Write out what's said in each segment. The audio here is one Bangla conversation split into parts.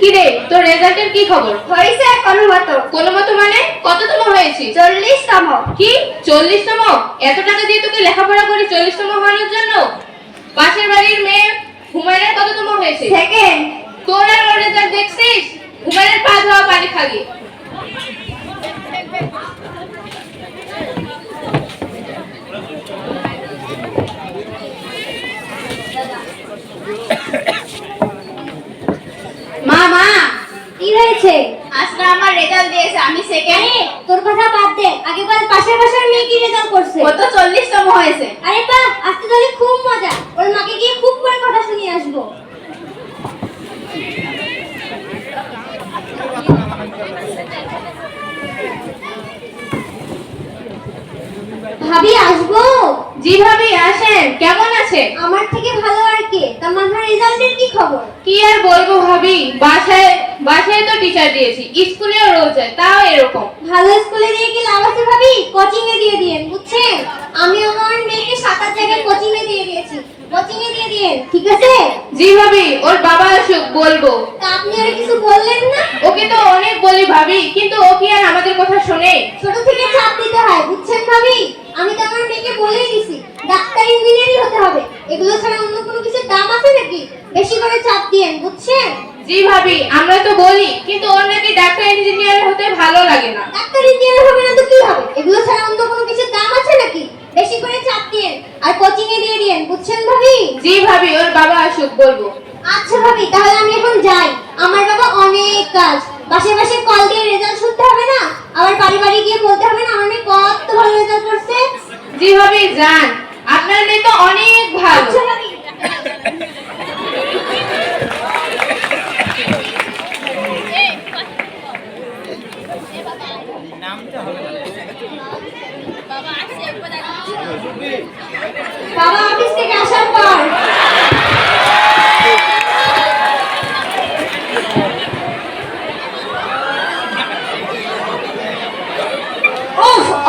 কি রে তোর রেজাল্টের কি খবর? হয়েছে কোনো মতো কোনো মতো মানে? কততম হয়েছিস? চল্লিশতম। কি? চল্লিশতম? এত টাকা দিয়ে তোকে লেখাপড়া করে চল্লিশতম হওয়ানোর জন্য? পাশের বাড়ির মেয়ে হুমায়ুনের কততম হয়েছে? সেকেন্ড তোর আর ওর রেজাল্ট দেখছিস? হুমায়ুনের পা ধোয়া পানি খালি। মা মা কি হয়েছে? আজকে আমার রেজাল্ট দিয়েছে আমি সেকেন্ড তোর কথা বাদ দে। আগে বল পাশের পাশের মেয়ে কি রেজাল্ট করছে? ও তো চল্লিশতম হয়েছে। আরে বাহ আজকে তাহলে খুব মজা। ওর মাকে গিয়ে খুব করে কথা শুনিয়ে আসব। ভাবি আসব? জি ভাবি আসেন। কেমন আছে? আমার থেকে ভালো আর কে? তা মাথার রেজাল্টের কি খবর? কি আর বলব ভাবি? বাসায় বাসায় তো টিচার দিয়েছি স্কুলেও রোজ যায় তাও এরকম। ভালো স্কুলে দিয়ে কি লাভ আছে ভাবি? কোচিং এ দিয়ে দিয়েন বুঝছেন? আমি আমার মেয়েকে সাঁতার জায়গায় কোচিং এ দিয়ে দিয়েছি। কোচিং এ দিয়ে দিয়েন ঠিক আছে? জি ভাবি ওর বাবা আসুক বলব। তা আপনি আর কিছু বললেন না? ওকে তো অনেক বলি ভাবি কিন্তু ও কি আর আমাদের কথা শোনে? ছোট থেকে চাপ দিতে হয় বুঝছেন ভাবি? আমি তো আমার মেয়েকে বলেই দিছি ডাক্তার ইঞ্জিনিয়ারই হতে হবে। এগুলো ছাড়া অন্য কোনো কিছুর দাম আছে নাকি? বেশি করে চাপ দিয়েন বুঝছেন? জি ভাবি আমরা তো বলি কিন্তু ওর নাকি ডাক্তার ইঞ্জিনিয়ার হতে ভালো লাগে না। ডাক্তার ইঞ্জিনিয়ার হবে না তো কি হবে? এগুলো ছাড়া অন্য কোনো কিছুর দাম আছে নাকি? বেশি করে চাপ দিয়েন আর কোচিং এ দিয়ে দিয়েন বুঝছেন ভাবি? জি ভাবি ওর বাবা আসুক বলব। আচ্ছা ভাবি তাহলে আমি এখন যাই। আমার বাবা অনেক কাজ। বাসে বাসে কল দিয়ে রেজাল্ট শুনতে হবে না? আবার বাড়ি বাড়ি গিয়ে বলতে হবে না আমার মেয়ে কত ভালো রেজাল্ট করছে? জি ভাবি যান। আপনার মেয়ে তো অনেক ভালো আচ্ছা ভাবি বাবা, অফিস থেকে আসার পর।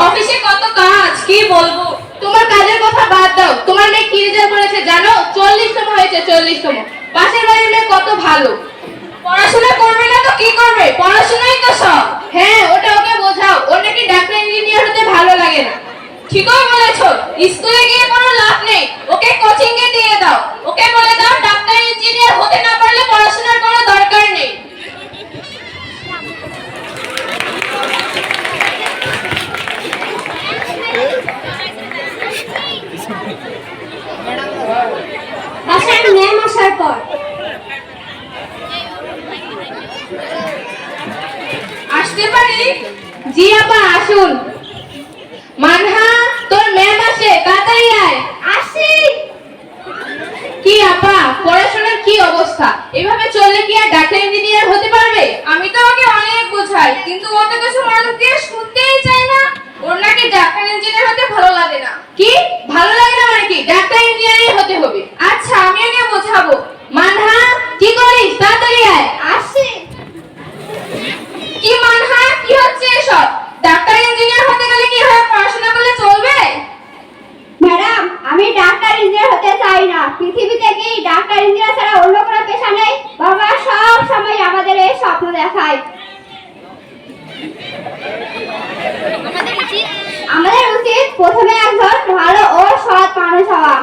অফিসে কত কাজ, কি বলব? তোমার কাজের কথা বাদ দাও। তোমার মেয়ে কি রেজাল্ট করেছে জানো? চল্লিশতম হয়েছে, চল্লিশতম। পাশের বাড়ির মেয়ে কত ভালো? পড়াশোনা করবে না তো কি করবে? পড়াশোনাই তো সব। হ্যাঁ ওটা ওকে বোঝাও। ওর নাকি ডাক্তার ইঞ্জিনিয়ার হতে ভালো লাগে না। ঠিকই বলেছ, স্কুলে গিয়ে কোনো লাভ নেই। ওকে কোচিং এ দিয়ে দাও। ওকে বলে দাও, ডাক্তার ইঞ্জিনিয়ার হতে না পারলে পড়াশোনার কোনো দরকার নেই। বাসায় ম্যাম আসার পর আসতে পারি জি আপা আসুন। মানহা, তোর ম্যাম আসে, তাড়াতাড়ি আয়। আসি। কি আপা, পড়াশোনার কি অবস্থা? এভাবে চললে কি আর ডাক্তার ইঞ্জিনিয়ার হতে পারবে? আমি তো ওকে অনেক বোঝাই কিন্তু ও তো কিছু মনোযোগ দিয়ে শুনতেই চায় না ওর নাকি ডাক্তার ইঞ্জিনিয়ার হতে ভালো লাগে না কি ভালো লাগে না মানে কি ডাক্তার ইঞ্জিনিয়ারই হতে হবে আচ্ছা আমি ওকে বোঝাবো মানহা কি করিস তাড়াতাড়ি আয় আসি কি মানহা কি হচ্ছে এসব ডাক্তার ইঞ্জিনিয়ার হতে গেলে কি হয় পড়াশোনা করলে চলবে ম্যাডাম আমি ডাক্তার ইঞ্জিনিয়ার হতে চাই না পৃথিবীতে কি ডাক্তার ইঞ্জিনিয়ার ছাড়া অন্য কোনো পেশা নেই? বাবা সব সময় আমাদের এই স্বপ্ন দেখায়। আমাদের উচিত প্রথমে একজন ভালো ও সৎ মানুষ হওয়া।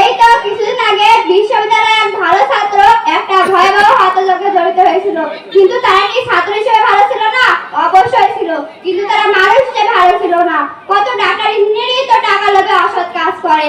এই তো কিছুদিন আগে বিশ্ববিদ্যালয়ের এক ভালো ছাত্র একটা ভয়াবহ হত্যাযজ্ঞে জড়িত হয়েছিল। কিন্তু তারা কি ছাত্র হিসেবে ভালো ছিল না? অবশ্যই ছিল। কিন্তু তারা মানুষ হিসেবে ভালো ছিল না। কত ডাক্তার ইঞ্জিনিয়ারই তো টাকা লোভে অসৎ কাজ করে।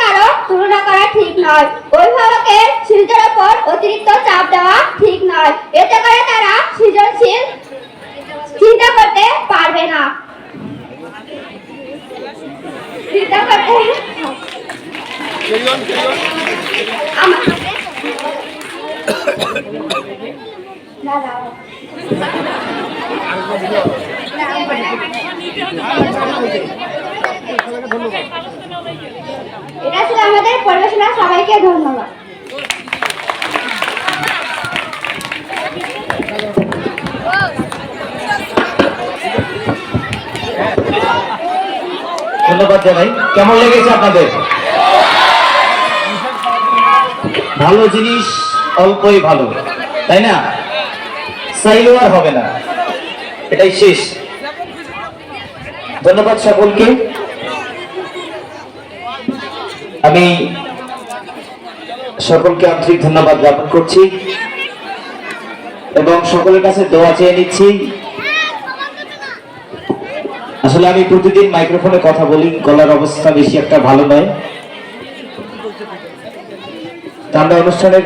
তুলনা করা ঠিক নয়। অভিভাবকের শিশুদের ওপর অতিরিক্ত চাপ দেওয়া ঠিক নয়। এতে করে তারা সৃজনশীল চিন্তা করতে পারবে না। এটা ছিল আমাদের পরিবেশনা, সবাইকে ধন্যবাদ। ধন্যবাদ জানাই। কেমন লেগেছে আপনাদের? ভালো জিনিস, অল্পই ভালো, তাই না? চাইলেও আর হবে না। এটাই শেষ। ধন্যবাদ সকলকে। আমি সকলকে আন্তরিক ধন্যবাদ জ্ঞাপন করছি এবং সকলের কাছে দোয়া চেয়ে নিচ্ছি। আসলে আমি প্রতিদিন মাইক্রোফোনে কথা বলি, গলার অবস্থা বেশি একটা ভালো নয়। তা আমরা অনুষ্ঠানের